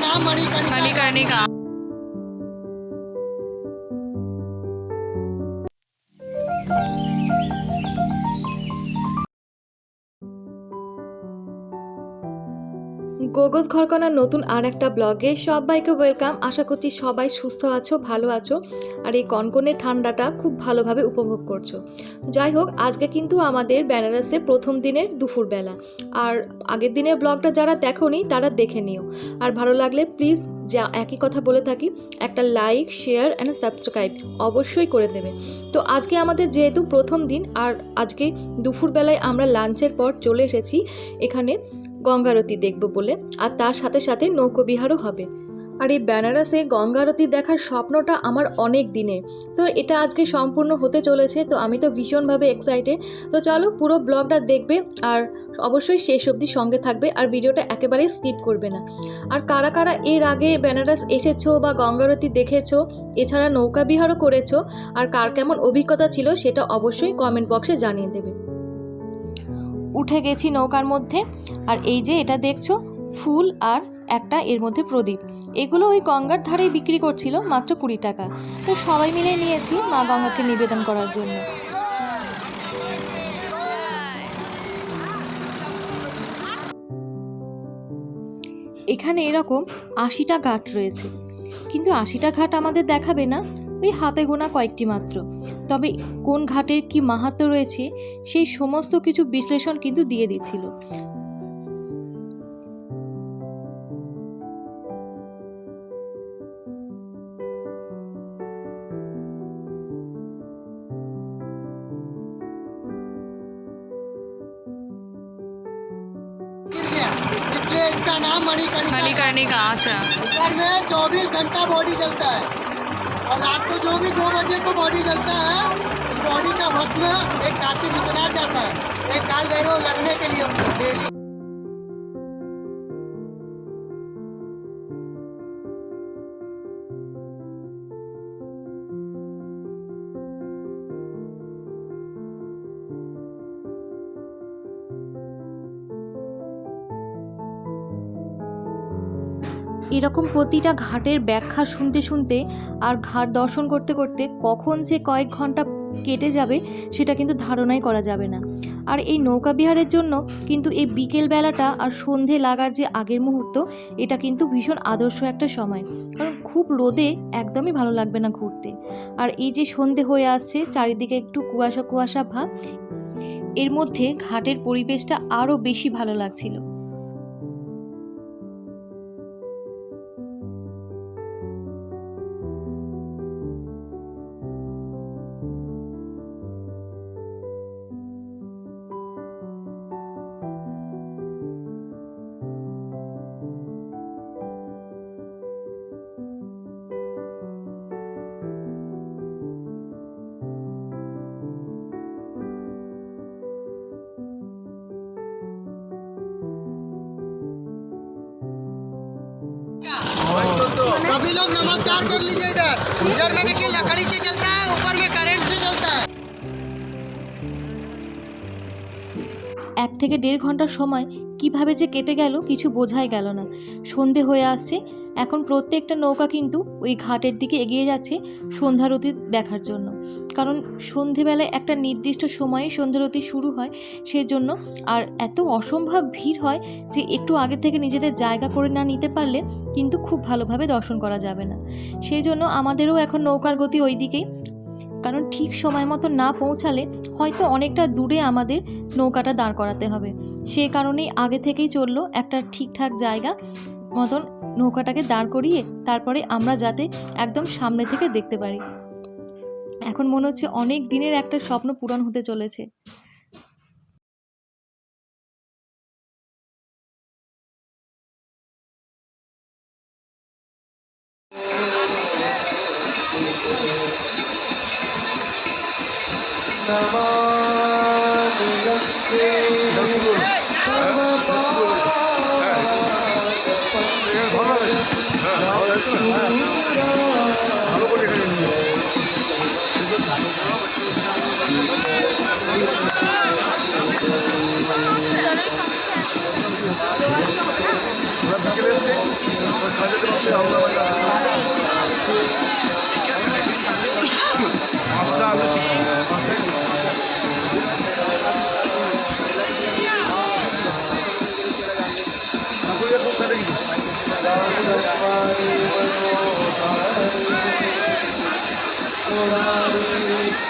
नाम मणिकर्णिका। मणिकर्णिका। গোগোস ঘরকনার নতুন আর একটা ব্লগে সবাইকে ওয়েলকাম। আশা করছি সবাই সুস্থ আছো, ভালো আছো, আর এই কনকনে ঠান্ডাটা খুব ভালোভাবে উপভোগ করছ। যাই হোক, আজকে কিন্তু আমাদের বেনারসের প্রথম দিনের দুপুরবেলা। আর আগের দিনের ব্লগটা যারা দেখোনি, তারা দেখে নিও। আর ভালো লাগলে প্লিজ যা একই কথা বলে থাকি, একটা লাইক, শেয়ার অ্যান্ড সাবস্ক্রাইব অবশ্যই করে দেবে। তো আজকে আমাদের যেহেতু প্রথম দিন, আর আজকে দুপুরবেলায় আমরা লাঞ্চের পর চলে এসেছি, এখানে গঙ্গারতি দেখব বলে, আর তার সাথে সাথে নৌকোবিহারও হবে। আর এই বেনারসে গঙ্গারতি দেখার স্বপ্নটা আমার অনেক দিনের। তো এটা আজকে সম্পূর্ণ হতে চলেছে, তো আমি তো ভীষণভাবে এক্সাইটেড তো চলো পুরো ব্লগটা দেখবে, আর অবশ্যই শেষ অবধি সঙ্গে থাকবে, আর ভিডিওটা একেবারেই স্কিপ করবে না। আর কারা কারা এর আগে বেনারস এসেছ বা গঙ্গারতি দেখেছ, এছাড়া নৌকা বিহারও করেছ, আর কার কেমন অভিজ্ঞতা ছিল সেটা অবশ্যই কমেন্ট বক্সে জানিয়ে দেবে। উঠে গেছি নৌকার মধ্যে। আর এই যে এটা দেখছ, ফুল আর একটা এর মধ্যে প্রদীপ। এগুলো ওই গঙ্গার ধারেই বিক্রি করছিল মাত্র কুড়ি টাকা। তো সবাই মিলে নিয়েছি মা গঙ্গাকে নিবেদন করার জন্য। এখানে এরকম আশিটা ঘাট রয়েছে। কিন্তু আশিটা ঘাট আমাদের দেখাবে না। ওই হাতে গোনা কয়েকটি মাত্র তবে কোন ঘাটের কি মাহাত্ম্য রয়েছে সেই সমস্ত কিছু বিশ্লেষণ কিন্তু দিয়ে দিচ্ছিল गिर गया इसलिए इसका नाम मणिकर्णिका है। मणिकर्णिका अच्छा ऊपर में 24 घंटा बॉडी जलता है और रात को जो भी दो बजे को बॉडी जलता है, उस बॉडी का भस्म एक काशी विश्वनाथ जाता है। एक काल भैरव लगने के लिए डेली। এরকম প্রতিটা ঘাটের ব্যাখ্যা শুনতে শুনতে আর ঘাট দর্শন করতে করতে কখন যে কয়েক ঘণ্টা কেটে যাবে, সেটা কিন্তু ধারণাই করা যাবে না। আর এই নৌকা বিহারের জন্য কিন্তু এই বিকেল বেলাটা আর সন্ধে লাগার যে আগের মুহূর্ত, এটা কিন্তু ভীষণ আদর্শ একটা সময়। কারণ খুব রোদে একদমই ভালো লাগবে না ঘুরতে। আর এই যে সন্ধে হয়ে আসছে, চারিদিকে একটু কুয়াশা কুয়াশা ভাব, এর মধ্যে ঘাটের পরিবেশটা আরও বেশি ভালো লাগছিল। लोग नमस्कार कर लीजिए इधर इधर में देखिए लकड़ी से जलता है ऊपर में करंट से जलता है এক থেকে দেড় ঘন্টা সময় কিভাবে যে কেটে গেল কিছু বোঝাই গেল না সন্ধে হয়ে আসছে এখন প্রত্যেকটা নৌকা কিন্তু ওই ঘাটের দিকে এগিয়ে যাচ্ছে সন্ধ্যারতি দেখার জন্য। কারণ সন্ধেবেলায় একটা নির্দিষ্ট সময়ে সন্ধ্যারতি শুরু হয় সেই জন্য আর এত অসম্ভব ভিড় হয় যে একটু আগে থেকে নিজেদের জায়গা করে না নিতে পারলে কিন্তু খুব ভালোভাবে দর্শন করা যাবে না। সেই জন্য আমাদেরও এখন নৌকার গতি ওই দিকেই কারণ ঠিক সময় মতো না পৌঁছালে হয়তো অনেকটা দূরে আমাদের নৌকাটা দাঁড় করাতে হবে। সে কারণেই আগে থেকেই চলল একটা ঠিকঠাক জায়গা। মতন নৌকাটাকে দাঁড় করিয়ে তারপরে আমরা যাতে একদম সামনে থেকে দেখতে পারি। এখন মনে হচ্ছে অনেক দিনের একটা স্বপ্ন পূরণ হতে চলেছে। ভালো করে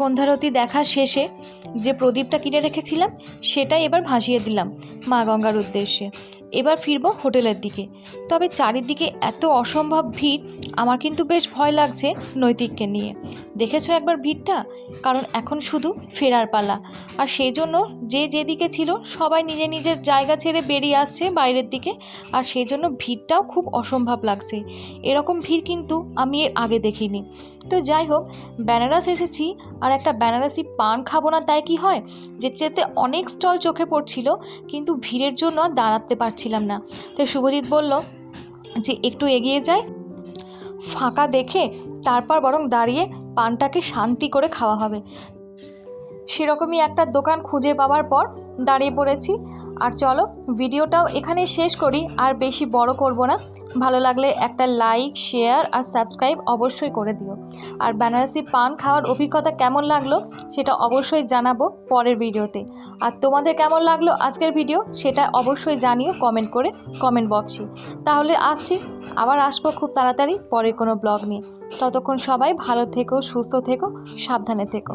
সন্ধ্যারতি দেখা শেষে যে প্রদীপটা কিনে রেখেছিলাম সেটাই এবার ভাসিয়ে দিলাম মা গঙ্গার উদ্দেশ্যে। এবার ফিরবো হোটেলের দিকে। তবে চারিদিকে এত অসম্ভব ভিড়, আমার কিন্তু বেশ ভয় লাগছে নৈতিককে নিয়ে। দেখেছ একবার ভিড়টা? কারণ এখন শুধু ফেরার পালা। আর সেই জন্য যে যেদিকে ছিল, সবাই নিজে নিজের জায়গা ছেড়ে বেরিয়ে আসছে বাইরের দিকে। আর সেই জন্য ভিড়টাও খুব অসম্ভব লাগছে। এরকম ভিড় কিন্তু আমি এর আগে দেখিনি। তো যাই হোক, বেনারস এসেছি। আর একটা বেনারসি পান খাব না তাই কি হয়? যেতে যেতে অনেক স্টল চোখে পড়ছিল, কিন্তু ভিড়ের জন্য দাঁড়াতে দাঁড়াতে পারছিলাম না। তো শুভজিৎ বলল, যে একটু এগিয়ে যায় ফাঁকা দেখে তারপর বরং দাঁড়িয়ে পানটাকে শান্তি করে খাওয়া হবে। সেরকমই একটা দোকান খুঁজে পাওয়ার পর দাঁড়িয়ে পড়েছি। আর চলো, ভিডিওটাও এখানেই শেষ করি, আর বেশি বড় করব না। ভালো লাগলে একটা লাইক, শেয়ার আর সাবস্ক্রাইব অবশ্যই করে দিও। আর বেনারসি পান খাওয়ার অভিজ্ঞতা কেমন লাগল সেটা অবশ্যই জানাব পরের ভিডিওতে। আর তোমাদের কেমন লাগল আজকের ভিডিও সেটা অবশ্যই জানিও কমেন্ট করে কমেন্ট বক্সে। তাহলে আসছি, আবার আসব খুব তাড়াতাড়ি পরে কোনো ব্লগ নিয়ে। ততক্ষণ সবাই ভালো থেকো, সুস্থ থেকো, সাবধানে থেকো।